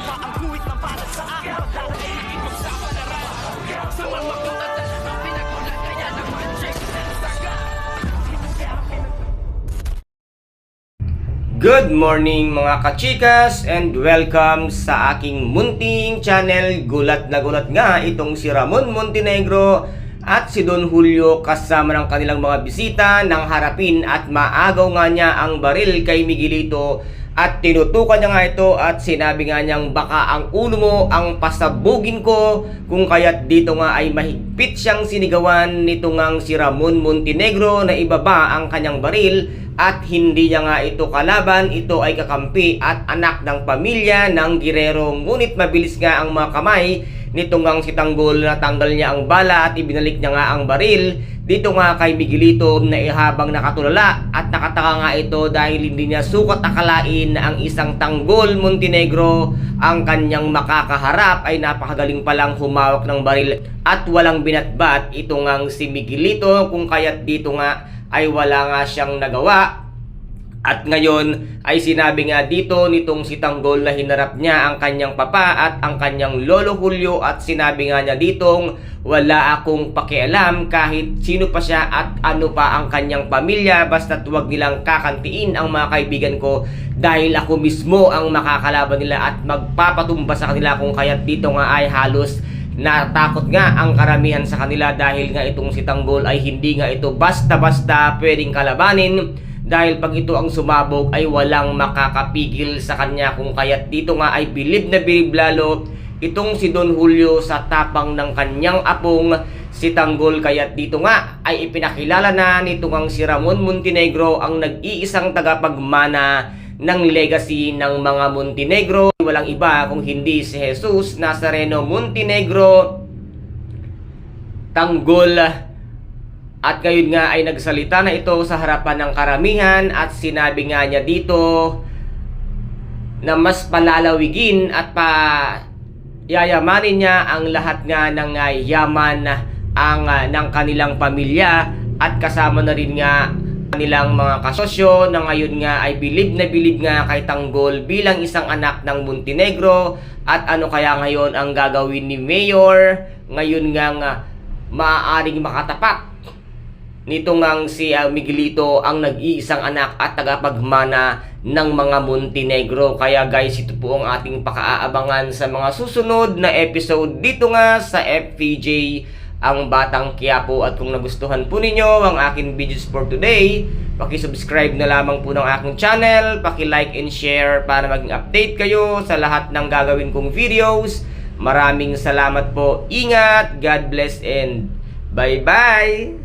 Ang guhit na para sa akin Pagdadaig ipagsapalaran Sa na saga Good morning mga kachikas and welcome sa aking munting channel. Gulat na gulat nga itong si Ramon Montenegro at si Don Julio kasama ng kanilang mga bisita nang harapin at maagaw nga niya ang baril kay Miguelito at tinutukan niya nga ito at sinabi nga niyang baka ang ulo mo ang pasabugin ko kung kaya't dito nga ay mahigpit siyang sinigawan nito ngang si Ramon Montenegro na ibaba ang kanyang baril at hindi niya nga ito kalaban, ito ay kakampi at anak ng pamilya ng girero. Ngunit mabilis nga ang mga kamay nitong ngang si Tanggol na tanggal niya ang bala at ibinalik niya nga ang baril. Dito nga kay Miguelito na ihabang nakatulala at nakataka nga ito dahil hindi niya sukat akalain na ang isang Tanggol Montenegro. Ang kanyang makakaharap ay napakagaling palang humawak ng baril at walang binatbat. Ito ngang si Miguelito kung kaya't dito nga ay wala nga siyang nagawa at ngayon ay sinabi nga dito nitong si Tanggol na hinarap niya ang kanyang papa at ang kanyang lolo Julio at sinabi nga niya ditong wala akong pakialam kahit sino pa siya at ano pa ang kanyang pamilya basta't huwag nilang kakantiin ang mga kaibigan ko dahil ako mismo ang makakalaban nila at magpapatumba sa kanila kung kaya't dito nga ay halos natakot nga ang karamihan sa kanila dahil nga itong si Tanggol ay hindi nga ito basta-basta pwedeng kalabanin dahil pag ito ang sumabog ay walang makakapigil sa kanya. Kung kaya't dito nga ay bilib na bilib lalo itong si Don Julio sa tapang ng kanyang apong si Tanggol. Kaya't dito nga ay ipinakilala na nito ngang si Ramon Montenegro ang nag-iisang tagapagmana ng legacy ng mga Montenegro. Walang iba kung hindi si Jesus Nazareno Montenegro Tanggol at ngayon nga ay nagsalita na ito sa harapan ng karamihan at sinabi nga niya dito na mas palalawigin at pa yayamanin niya ang lahat nga ng ah, yaman ang ah, ng kanilang pamilya at kasama na rin nga kanilang mga kasosyo na ngayon nga ay bilib na bilib nga kay Tanggol bilang isang anak ng Montenegro. At ano kaya ngayon ang gagawin ni Mayor? Ngayon nga nga maaaring makatapat nito ngang si uh, Miguelito ang nag-iisang anak at tagapagmana ng mga Montenegro. Kaya guys, ito po ang ating pakaabangan sa mga susunod na episode dito nga sa FPJ ang Batang Quiapo. At kung nagustuhan po ninyo ang aking videos for today, paki-subscribe na lamang po ng aking channel, paki-like and share para maging update kayo sa lahat ng gagawin kong videos. Maraming salamat po. Ingat, God bless and bye-bye!